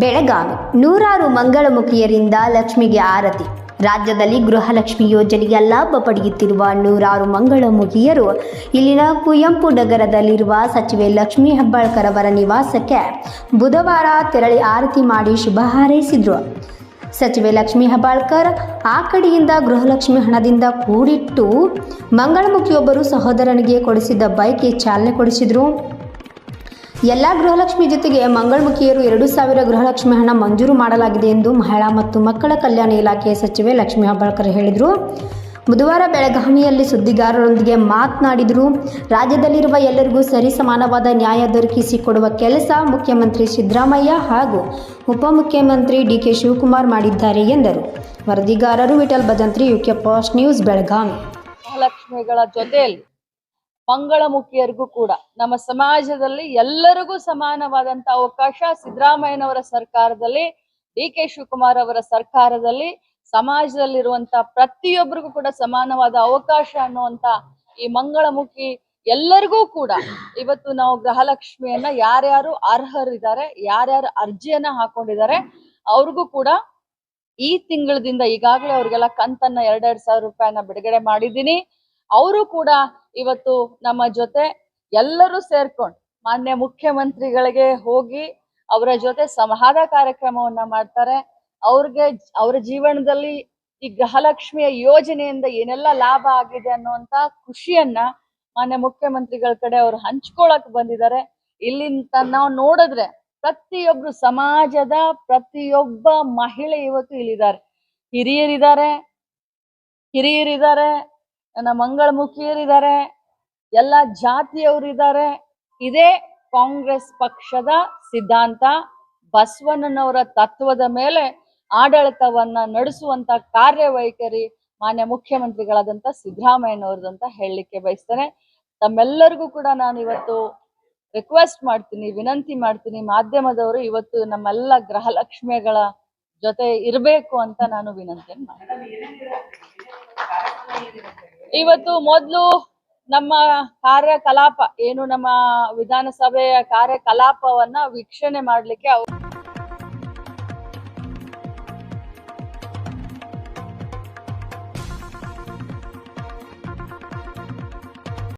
ಬೆಳಗಾವಿ, ನೂರಾರು ಮಂಗಳಮುಖಿಯರಿಂದ ಲಕ್ಷ್ಮಿಗೆ ಆರತಿ. ರಾಜ್ಯದಲ್ಲಿ ಗೃಹಲಕ್ಷ್ಮಿ ಯೋಜನೆಯ ಲಾಭ ಪಡೆಯುತ್ತಿರುವ ನೂರಾರು ಮಂಗಳಮುಖಿಯರು ಇಲ್ಲಿನ ಕುವೆಂಪು ನಗರದಲ್ಲಿರುವ ಸಚಿವೆ ಲಕ್ಷ್ಮಿ ಹೆಬ್ಬಾಳ್ಕರ್ ಅವರ ನಿವಾಸಕ್ಕೆ ಬುಧವಾರ ತೆರಳಿ ಆರತಿ ಮಾಡಿ ಶುಭ ಹಾರೈಸಿದರು. ಸಚಿವೆ ಲಕ್ಷ್ಮಿ ಹೆಬ್ಬಾಳ್ಕರ್ ಆ ಕಡೆಯಿಂದ ಗೃಹಲಕ್ಷ್ಮಿ ಹಣದಿಂದ ಕೂಡಿಟ್ಟು ಮಂಗಳಮುಖಿಯೊಬ್ಬರು ಸಹೋದರನಿಗೆ ಕೊಡಿಸಿದ್ದ ಬೈಕ್ಗೆ ಚಾಲನೆ ಕೊಡಿಸಿದರು. ಎಲ್ಲ ಗೃಹಲಕ್ಷ್ಮಿ ಜೊತೆಗೆ ಮಂಗಳಮುಖಿಯರು ಎರಡು ಸಾವಿರ ಗೃಹಲಕ್ಷ್ಮಿ ಹಣ ಮಂಜೂರು ಮಾಡಲಾಗಿದೆ ಎಂದು ಮಹಿಳಾ ಮತ್ತು ಮಕ್ಕಳ ಕಲ್ಯಾಣ ಇಲಾಖೆಯ ಸಚಿವೆ ಲಕ್ಷ್ಮೀ ಹಬ್ಬಾಳ್ಕರ್ ಹೇಳಿದರು. ಬುಧವಾರ ಬೆಳಗಾವಿಯಲ್ಲಿ ಸುದ್ದಿಗಾರರೊಂದಿಗೆ ಮಾತನಾಡಿದರು. ರಾಜ್ಯದಲ್ಲಿರುವ ಎಲ್ಲರಿಗೂ ಸರಿಸಮಾನವಾದ ನ್ಯಾಯ ದೊರಕಿಸಿಕೊಡುವ ಕೆಲಸ ಮುಖ್ಯಮಂತ್ರಿ ಸಿದ್ದರಾಮಯ್ಯ ಹಾಗೂ ಉಪಮುಖ್ಯಮಂತ್ರಿ ಡಿ ಕೆ ಶಿವಕುಮಾರ್ ಮಾಡಿದ್ದಾರೆ ಎಂದರು. ವರದಿಗಾರರು Vittal Bhajantri UK fast news, Belagavi. ಲಕ್ಷ್ಮಿಗಳ ಜೊತೆಯಲ್ಲಿ ಮಂಗಳಮುಖಿಯರಿಗೂ ಕೂಡ ನಮ್ಮ ಸಮಾಜದಲ್ಲಿ ಎಲ್ಲರಿಗೂ ಸಮಾನವಾದಂತ ಅವಕಾಶ ಸಿದ್ದರಾಮಯ್ಯನವರ ಸರ್ಕಾರದಲ್ಲಿ ಡಿ ಕೆ ಶಿವಕುಮಾರ್ ಅವರ ಸರ್ಕಾರದಲ್ಲಿ, ಸಮಾಜದಲ್ಲಿರುವಂತ ಪ್ರತಿಯೊಬ್ಬರಿಗೂ ಕೂಡ ಸಮಾನವಾದ ಅವಕಾಶ ಅನ್ನುವಂತ ಈ ಮಂಗಳಮುಖಿ ಎಲ್ಲರಿಗೂ ಕೂಡ ಇವತ್ತು ನಾವು ಗೃಹಲಕ್ಷ್ಮಿಯನ್ನ ಯಾರ್ಯಾರು ಅರ್ಹರಿದ್ದಾರೆ, ಯಾರ್ಯಾರು ಅರ್ಜಿಯನ್ನ ಹಾಕೊಂಡಿದ್ದಾರೆ, ಅವ್ರಿಗೂ ಕೂಡ ಈ ತಿಂಗಳದಿಂದ ಈಗಾಗಲೇ ಅವ್ರಿಗೆಲ್ಲ ಕಂತನ್ನ ಎರಡೆರಡು ಸಾವಿರ ರೂಪಾಯಿನ ಬಿಡುಗಡೆ ಮಾಡಿದ್ದೀನಿ. ಅವರು ಕೂಡ ಇವತ್ತು ನಮ್ಮ ಜೊತೆ ಎಲ್ಲರೂ ಸೇರ್ಕೊಂಡು ಮಾನ್ಯ ಮುಖ್ಯಮಂತ್ರಿಗಳಿಗೆ ಹೋಗಿ ಅವರ ಜೊತೆ ಸಂವಾದ ಕಾರ್ಯಕ್ರಮವನ್ನ ಮಾಡ್ತಾರೆ. ಅವ್ರಿಗೆ ಅವರ ಜೀವನದಲ್ಲಿ ಈ ಗೃಹಲಕ್ಷ್ಮಿಯ ಯೋಜನೆಯಿಂದ ಏನೆಲ್ಲ ಲಾಭ ಆಗಿದೆ ಅನ್ನುವಂತ ಖುಷಿಯನ್ನ ಮಾನ್ಯ ಮುಖ್ಯಮಂತ್ರಿಗಳ ಕಡೆ ಅವ್ರು ಹಂಚ್ಕೊಳಕ್ ಬಂದಿದ್ದಾರೆ. ಇಲ್ಲಿಂದ ನಾವು ನೋಡಿದ್ರೆ ಪ್ರತಿಯೊಬ್ರು ಸಮಾಜದ ಪ್ರತಿಯೊಬ್ಬ ಮಹಿಳೆ ಇವತ್ತು ಇಲ್ಲಿದ್ದಾರೆ. ಹಿರಿಯರಿದ್ದಾರೆ ಹಿರಿಯರಿದ್ದಾರೆ ನನ್ನ ಮಂಗಳಮುಖಿಯರಿದ್ದಾರೆ, ಎಲ್ಲ ಜಾತಿಯವರಿದ್ದಾರೆ. ಇದೇ ಕಾಂಗ್ರೆಸ್ ಪಕ್ಷದ ಸಿದ್ಧಾಂತ. ಬಸವಣ್ಣನವರ ತತ್ವದ ಮೇಲೆ ಆಡಳಿತವನ್ನ ನಡೆಸುವಂತ ಕಾರ್ಯವೈಖರಿ ಮಾನ್ಯ ಮುಖ್ಯಮಂತ್ರಿಗಳಾದಂತ ಅಂತ ಹೇಳಲಿಕ್ಕೆ ಬಯಸ್ತೇನೆ. ತಮ್ಮೆಲ್ಲರಿಗೂ ಕೂಡ ನಾನು ಇವತ್ತು ರಿಕ್ವೆಸ್ಟ್ ಮಾಡ್ತೀನಿ, ವಿನಂತಿ ಮಾಡ್ತೀನಿ. ಮಾಧ್ಯಮದವರು ಇವತ್ತು ನಮ್ಮೆಲ್ಲ ಗೃಹಲಕ್ಷ್ಮಿಗಳ ಜೊತೆ ಇರಬೇಕು ಅಂತ ನಾನು ವಿನಂತಿಯನ್ನು ಮಾಡ್ತೀನಿ. ಇವತ್ತು ಮೊದಲು ನಮ್ಮ ಕಾರ್ಯಕಲಾಪ ಏನು ನಮ್ಮ ವಿಧಾನಸಭೆಯ ಕಾರ್ಯಕಲಾಪವನ್ನ ವೀಕ್ಷಣೆ ಮಾಡ್ಲಿಕ್ಕೆ ಅವ